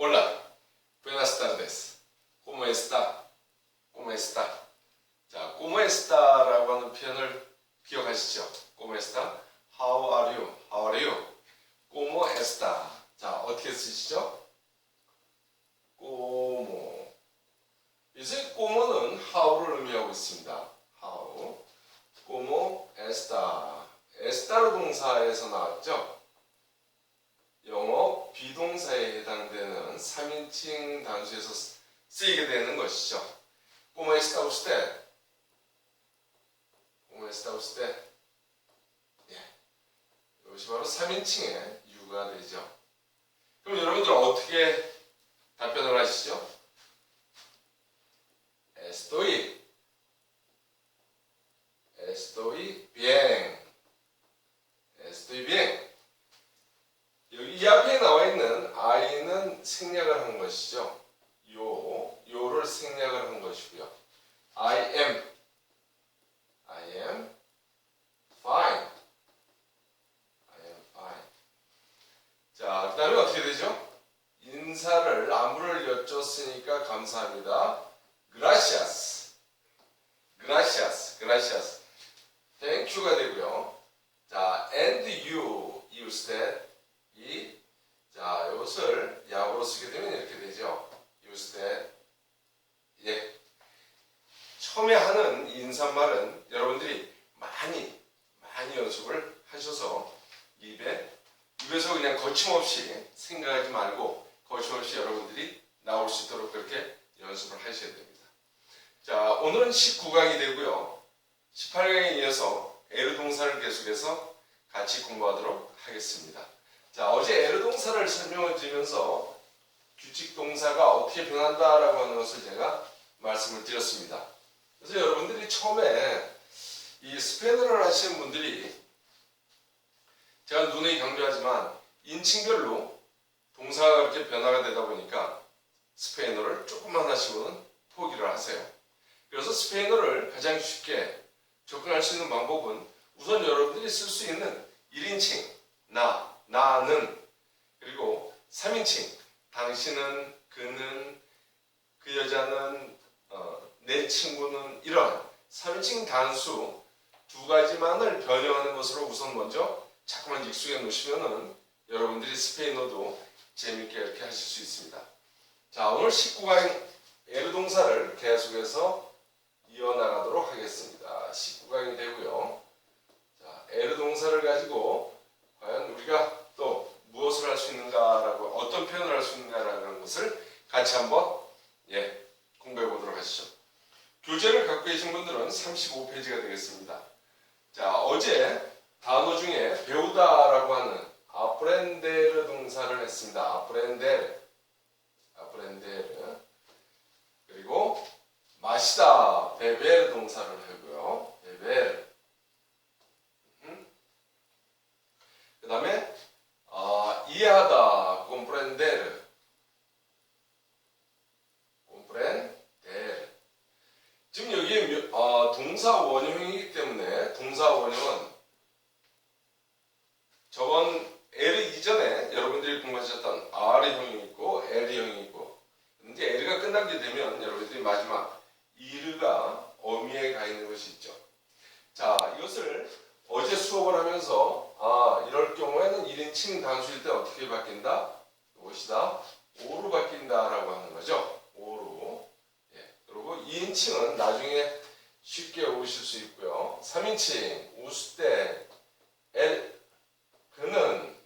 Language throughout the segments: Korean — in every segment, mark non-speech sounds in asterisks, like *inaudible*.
Hola, buenas tardes. ¿Cómo está? ¿Cómo está? 자, ¿cómo está라고 하는 표현을 기억하시죠? ¿Cómo está? How are you? How are you? ¿Cómo está? 자, 어떻게 쓰시죠? ¿cómo? 이제 ¿cómo는 how를 의미하고 있습니다. how. ¿cómo está? estar 동사에서 나왔죠? 영어 비동사에 3인칭 단수에서 쓰- 쓰이게 되는 것이죠. ¿Cómo está usted? ¿Cómo está usted? 예. 이것이 바로 3인칭의 유가 되죠. 그럼 여러분들 어떻게 답변을 하시죠? Estoy. Estoy bien. Estoy bien. 여기 이 앞에 나와 있는 I는 생략을 한 것이죠. 요, 요를 생략을 한 것이고요. I am, I am fine. I am fine. 자, 그 다음에 어떻게 되죠? 인사를 안부를 여쭙으니까 감사합니다. Gracias. Gracias. Gracias. Thank you가 되고요. 자, and you, usted. 이, 자, 이것을 약으로 쓰게 되면 이렇게 되죠. usted. 예. 처음에 하는 인사말은 여러분들이 많이, 많이 연습을 하셔서 입에, 입에서 그냥 거침없이 생각하지 말고 거침없이 여러분들이 나올 수 있도록 그렇게 연습을 하셔야 됩니다. 자, 오늘은 19강이 되고요. 18강에 이어서 에르 동사를 계속해서 같이 공부하도록 하겠습니다. 자, 어제 에르 동사를 설명을 드리면서 규칙 동사가 어떻게 변한다라고 하는 것을 제가 말씀을 드렸습니다. 그래서 여러분들이 처음에 이 스페인어를 하시는 분들이 제가 눈에 강조하지만 인칭별로 동사가 그렇게 변화가 되다 보니까 스페인어를 조금만 하시고는 포기를 하세요. 그래서 스페인어를 가장 쉽게 접근할 수 있는 방법은 우선 여러분들이 쓸 수 있는 1인칭, 나, 나는, 그리고 3인칭, 당신은, 그는, 그 여자는, 어, 내 친구는, 이런 3인칭 단수 두 가지만을 변형하는 것으로 우선 먼저 자꾸만 익숙해 놓으시면은 여러분들이 스페인어도 재밌게 이렇게 하실 수 있습니다. 자, 오늘 19강 에르 동사를 계속해서 이어나가도록 하겠습니다. 19강이 되고요. 자, 에르 동사를 가지고 과연 우리가 또 무엇을 할 수 있는가라고 어떤 표현을 할 수 있는가라는 것을 같이 한번 예, 공부해 보도록 하시죠. 교재를 갖고 계신 분들은 35페이지가 되겠습니다. 자, 어제 단어 중에 배우다라고 하는 아프렌데르 동사를 했습니다. 아프렌데르. 그리고 마시다 베베르 동사를 하고요. 베베르. 그 다음에 아, 이해하다 콤프렌데르. 콤프렌데르. 지금 여기 묘- 아, 동사 원형이기 때문에 동사 원형은 저번 L 이전에 여러분들이 공부하셨던 R형이 있고 L형이 있고 근데 L가 끝나게 되면 여러분들이 마지막 이르가 어미에 가 있는 것이 있죠. 자, 이것을 어제 수업을 하면서 아, 이럴 경우에는 1인칭 단수일 때 어떻게 바뀐다? 이것이다. 5로 바뀐다라고 하는 거죠. 5로. 예. 그리고 2인칭은 나중에 쉽게 오실 수 3인칭 우스때 엘 그는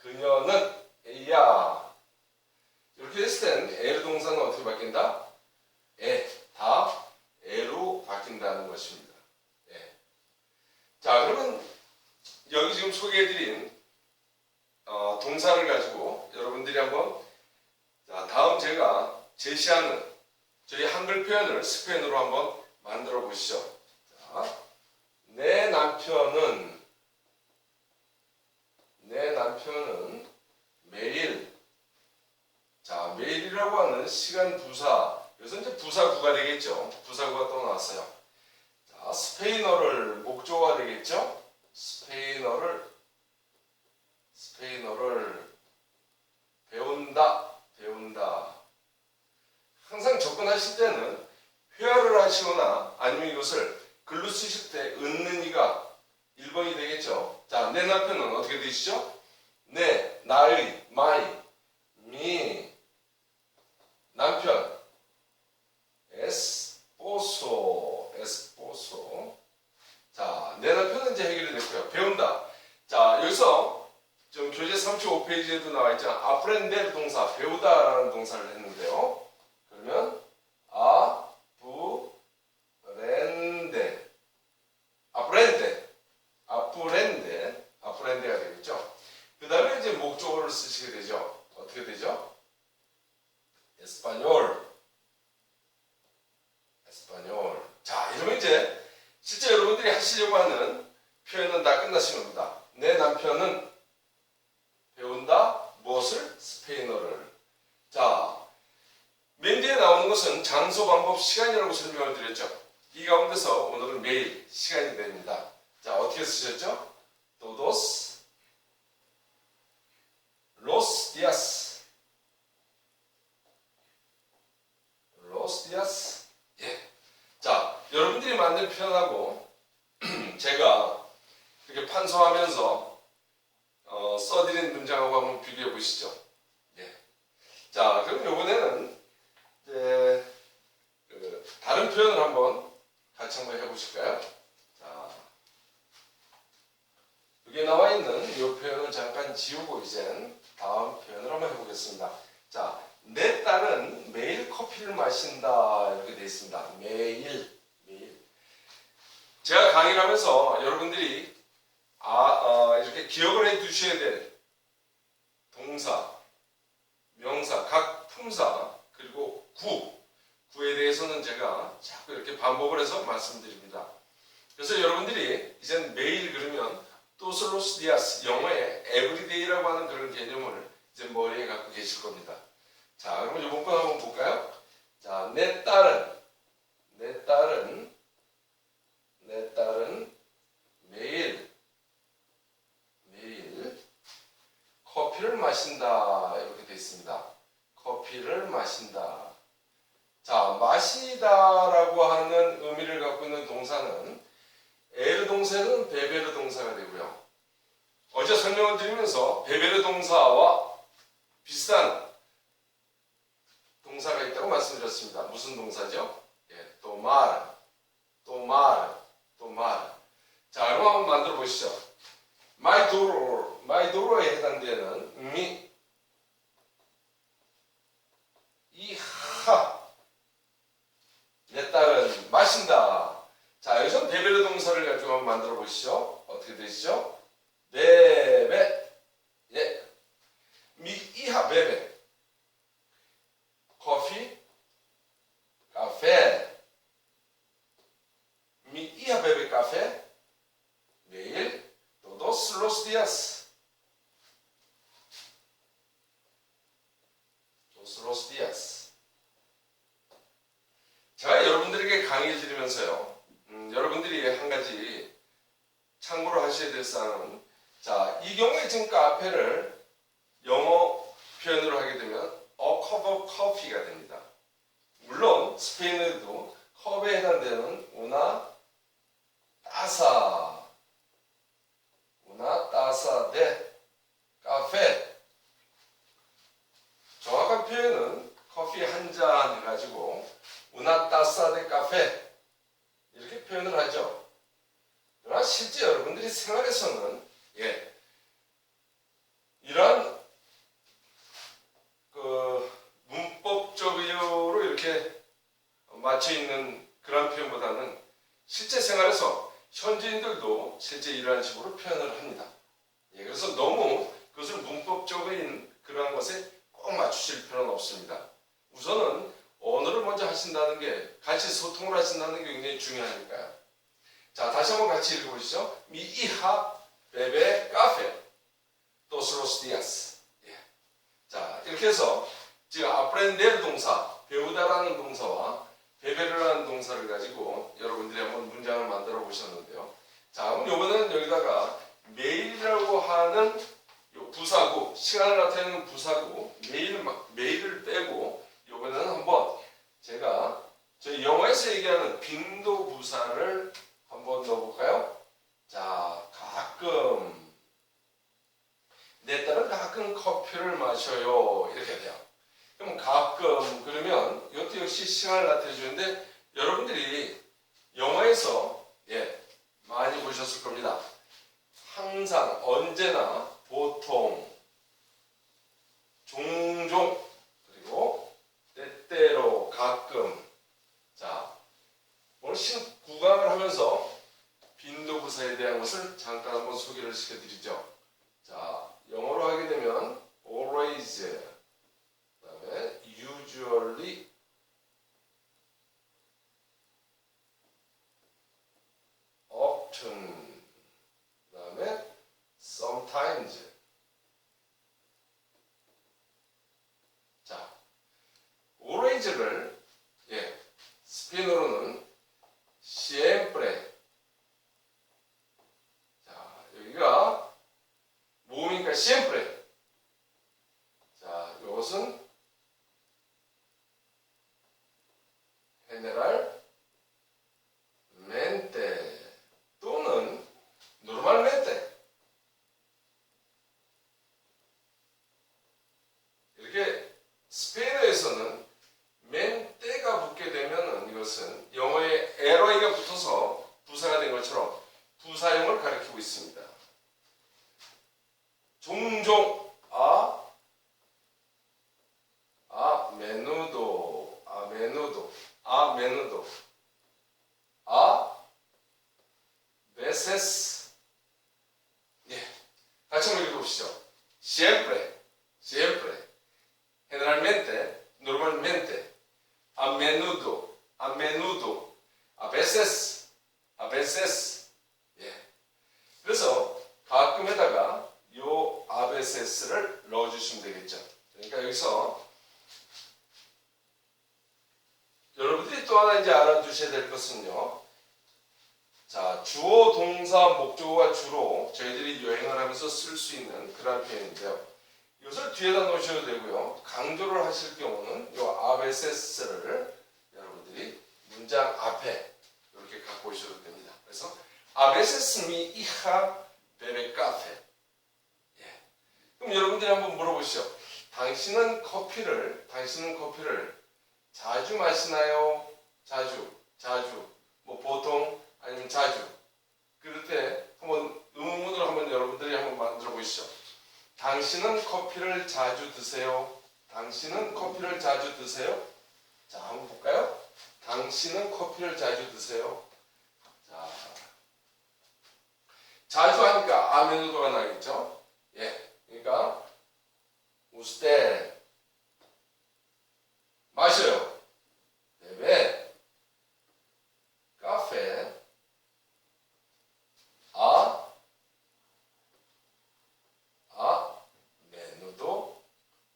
그녀는 에야 이렇게 했을 땐 에르 동사는 어떻게 바뀐다? 에, 다 에로 바뀐다는 것입니다. 예. 자, 그러면 여기 지금 소개해드린 어, 동사를 가지고 여러분들이 한번 자, 다음 제가 제시하는 저희 한글 표현을 스페인어로 한번 만들어 보시죠. 다음은 시간 부사. 그래서 이제 부사구가 되겠죠. 부사구가 또 나왔어요. 자, 스페인어를 목조가 되겠죠. 스페인어를 스페인어를 배운다. 배운다. 항상 접근하실 때는 회화를 하시거나 아니면 이것을 글로 쓰실 때 은는 이가 1번이 되겠죠. 자, 내 남편은 어떻게 되시죠? 내, 나의, my, me, 남편, esposo, esposo. 자, 내 남편은 이제 해결이 됐고요. 배운다. 자, 여기서 좀 교재 35페이지에도 나와 있잖아. 아프렌델 동사, 배우다라는 동사를 했는데요. 그러면 아프렌데, 아프렌데, 아프렌데, 아프렌데가 되겠죠. 그 다음에 이제 목적어를 쓰시게 되죠. 어떻게 되죠? 에스파뇰, 에스파뇰. 자, 이러면 이제 실제 여러분들이 하시려고 하는 표현은 다 끝나신 겁니다. 내 남편은 배운다 무엇을? 스페인어를. 자, 맨 뒤에 나오는 것은 장소, 방법, 시간이라고 설명을 드렸죠. 이 가운데서 오늘은 매일 시간이 됩니다. 자, 어떻게 쓰셨죠? todos los días. los días. 예. 자, 여러분들이 만든 표현하고 *clears throat* 제가 이렇게 판서하면서 어, 써드린 문장하고 한번 비교해 보시죠. 예. 자, 그럼 이번에는 이제 그 다른 표현을 한번 같이 한번 해보실까요? 자, 여기 나와 있는 이 표현을 잠깐 지우고 이젠 다음 표현을 한번 해보겠습니다. 자, 내 딸은 매일 커피를 마신다 이렇게 되어 있습니다. 매일, 매일. 제가 강의를 하면서 여러분들이 아, 어, 이렇게 기억을 해 두셔야 될 동사, 명사, 각 품사, 그리고 구, 구에 대해서는 제가 자꾸 이렇게 반복을 해서 말씀드립니다. 그래서 여러분들이 이젠 매일 그러면 또슬로스 디아스, 영어의 에브리데이라고 하는 그런 개념을 이제 머리에 갖고 계실 겁니다. 자, 그럼 이번 거 한번 볼까요? 자, 내 딸은, 내 딸은, 내 딸은 매일, 매일 커피를 마신다. 이렇게 되어 있습니다. 커피를 마신다. 자, 마시다라고 하는 의미를 갖고 있는 동사는 에르 동사는 베베르 동사가 되고요. 어제 설명을 드리면서 베베르 동사와 비슷한 동사가 있다고 말씀드렸습니다. 무슨 동사죠? 예, 또말, 또말. 자, 그럼 한번 만들어 보시죠. My my daughter에 해당되는 미, 이하. 내 딸은 마신다. 자, 여기서 베베르 동사를 가지고 한번 만들어 보시죠. 어떻게 되시죠? 베베. 예. 미, 이하, 베베. 커피, 카페. 미, 이하, 베베, 카페. 매일, todos los días. todos los días. 제가 여러분들에게 강의를 드리면서요, 음, 여러분들이 한 가지 참고로 하셔야 될 사항은, 자, 이 경우에 지금 카페를 영어 표현으로 하게 되면 a coffee가 됩니다. 물론 스페인어에도 컵에 해당되는 una taza, una taza de 카페. 정확한 표현은 커피 한 잔 해가지고 una taza de café 이렇게 표현을 하죠. 그러나 실제 여러분들이 생활에서는 예 이러한 그 문법적 의료로 이렇게 맞춰 있는 그런 표현보다는 실제 생활에서 현지인들도 실제 이러한 식으로 표현을 합니다. 예, 그래서 너무 그것을 문법적인 그러한 것에 꼭 맞추실 필요는 없습니다. 우선은 언어를 먼저 하신다는 게 같이 소통을 하신다는 게 굉장히 중요하니까요. 자, 다시 한번 같이 읽어보시죠. 미 이하 베베 카페 도스로스 디아스. 예. 자, 이렇게 해서 지금 아프렌델 동사, 배우다라는 동사와 베베르라는 동사를 가지고 여러분들이 한번 문장을 만들어 보셨는데요. 자, 그럼 이번에는 여기다가 매일이라고 하는 요 부사구, 시간을 나타내는 부사구, 매일, 매일을 빼고 이번에는 한번 제가 얘기하는 빈도 부사를 한번 넣어볼까요? 자, 가끔 내 딸은 가끔 커피를 마셔요. 이렇게 돼요. 가끔 그러면 이것도 역시 시간을 나타내주는데 여러분들이 영화에서 예 많이 보셨을 겁니다. 항상 언제나 보통 종종 그리고 때때로 가끔 자 오늘 신 구강을 하면서 빈도부사에 대한 것을 잠깐 한번 소개를 시켜드리죠. 자 영어로 하게 되면 always 그다음에 usually often 그다음에 sometimes 자 always를 예 스페인어로는 siempre 자 여기가 모음이니까 siempre 자 이것은 general mente 또는 normalmente 이렇게 스페인어에서는 멘테가 붙게 되면은 이것은 영어에 에러이가 붙어서 부사가 된 것처럼 부사용을 가리키고 있습니다. 종종 아, 아 메누도, 아 메누도, 아 메누도, 아 veces 예, 읽어보시죠. siempre, siempre, generalmente, normalmente, a menudo, a menudo, a veces, a veces. 예. 그래서 가끔에다가 요 a veces를 넣어주시면 되겠죠. 그러니까 여기서 여러분들이 또 하나 이제 알아두셔야 될 것은요. 자, 주어, 동사, 목적어가 주로 저희들이 여행을 하면서 쓸 수 있는 그런 표현인데요. 이것을 뒤에다 놓으셔도 되고요. 강조를 하실 경우는 이 아베세스를 여러분들이 문장 앞에 이렇게 갖고 오셔도 됩니다. 그래서 아베세스 미 이하 베베 카페. 예. 그럼 여러분들이 한번 물어보시죠. 당신은 커피를 당신은 커피를 자주 마시나요? 자주, 자주. 뭐 보통 아니면 자주. 그럴 때 한번 의문문을 한번 여러분들이 한번 만들어 보시죠. 당신은 커피를 자주 드세요? 당신은 커피를 자주 드세요? 자, 한번 볼까요? 당신은 커피를 자주 드세요? 자, 자주 하니까 아메누도가 나겠죠? 예, 그러니까 usted 마셔요. bebe café a 아, 메누도.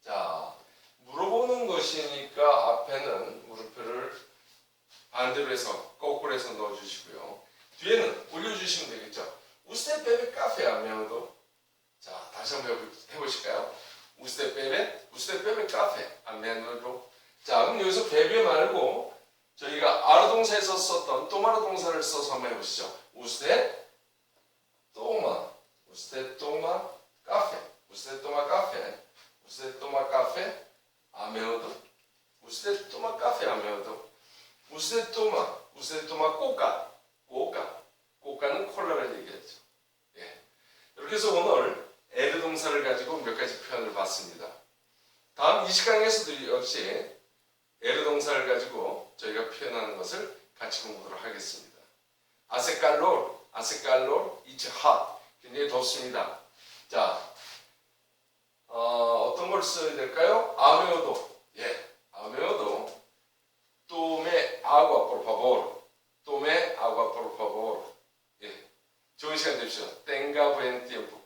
자, 물어보는 것이니까 앞에는 물음표를 반대로 해서 거꾸로 해서 넣어주시고요. 뒤에는 올려주시면 되겠죠. 우스테 베베 카페 아 메누도. 자, 다시 한번 해보- 해보실까요? 우스테 베베, 우스테 베베 카페 아 메누도. 여기서 베베 말고 저희가 아르 동사에서 썼던 또마르 동사를 써서 한번 해보시죠. 우스테 또마, 우스테 또마 toma café. Usted toma café a menudo. Usted toma café a menudo. Usted toma. Usted toma coca. coca. coca는 콜라를 얘기했죠. 예. 이렇게 해서 오늘 에르 동사를 가지고 몇 가지 표현을 봤습니다. 다음 이 시간에서도 역시 에르 동사를 가지고 저희가 표현하는 것을 같이 공부하도록 하겠습니다. 아세칼롤, 아세칼롤, it's hot. 굉장히 덥습니다. 자, 어, 어떤 걸 써야 될까요? 아메오도. 예, 아메오도. Por favor. Tome agua, por favor. 예, 좋은 시간 되십시오. Tenga buen tiempo.